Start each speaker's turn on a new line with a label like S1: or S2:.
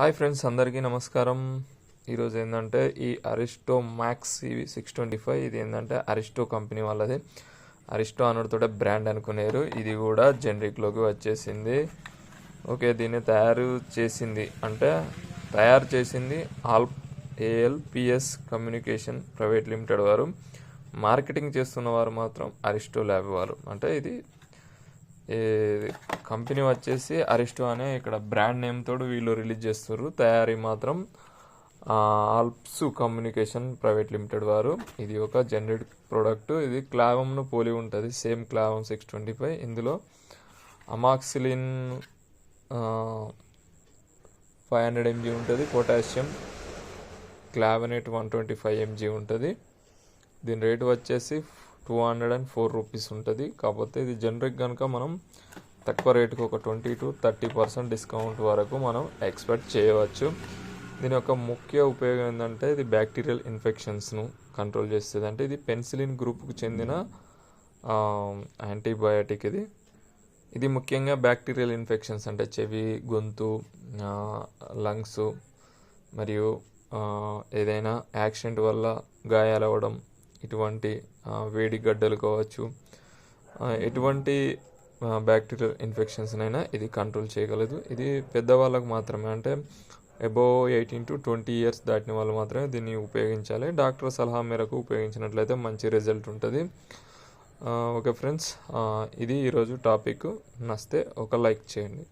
S1: Hi friends అందరికీ నమస్కారం. ఈరోజు ఏంటంటే ఈ అరిస్టో మ్యాక్స్ ఇవి సిక్స్ ట్వంటీ ఫైవ్ ఇది ఏంటంటే అరిస్టో కంపెనీ వాళ్ళది. అరిస్టో అనుడితోటే బ్రాండ్ అనుకునేరు. ఇది కూడా జనరిక్లోకి వచ్చేసింది. ఓకే దీన్ని తయారు చేసింది. అంటే తయారు చేసింది all ALPS communication private limited వారు. మార్కెటింగ్ చేస్తున్న వారు మాత్రం అరిస్టో ల్యాబ్ వారు. అంటే ఇది కంపెనీ వచ్చేసి అరిస్టో అనే ఇక్కడ బ్రాండ్ నేమ్ తోడు వీళ్ళు రిలీజ్ చేస్తారు తయారీ మాత్రం ఆల్ప్స్ కమ్యూనికేషన్ ప్రైవేట్ లిమిటెడ్ వారు. ఇది ఒక జనరిక్ ప్రోడక్ట్. ఇది క్లావంను పోలి ఉంటుంది. Same Clavam six twenty five. ఇందులో అమాక్సిలిన్ ఫైవ్ హండ్రెడ్ ఎంజీ ఉంటుంది. Potassium clavulanate one twenty five mg ఉంటుంది. దీని రేటు వచ్చేసి two hundred and four rupees ఉంటుంది. కాకపోతే ఇది జనరిక్ కనుక మనం తక్కువ రేటుకు ఒక twenty to thirty percent discount వరకు మనం ఎక్స్పెక్ట్ చేయవచ్చు. దీని యొక్క ముఖ్య ఉపయోగం ఏంటంటే ఇది బ్యాక్టీరియల్ ఇన్ఫెక్షన్స్ను కంట్రోల్ చేస్తుంది. అంటే ఇది పెన్సిలిన్ గ్రూప్కు చెందిన యాంటీబయాటిక్ ఇది. ఇది ముఖ్యంగా బ్యాక్టీరియల్ ఇన్ఫెక్షన్స్ అంటే చెవి గొంతు లంగ్స్ మరియు ఏదైనా యాక్సిడెంట్ వల్ల గాయాలవ్వడం ఇటువంటి వేడి గడ్డలు కావచ్చు ఎటువంటి బ్యాక్టీరియల్ ఇన్ఫెక్షన్స్నైనా ఇది కంట్రోల్ చేయగలదు. ఇది పెద్దవాళ్ళకు మాత్రమే అంటే above eighteen to twenty years దాటిన వాళ్ళు మాత్రమే దీన్ని ఉపయోగించాలి. డాక్టర్ సలహా మేరకు ఉపయోగించినట్లయితే మంచి రిజల్ట్ ఉంటుంది. ఓకే ఫ్రెండ్స్ ఇది ఈరోజు టాపిక్. నస్తే ఒక లైక్ చేయండి.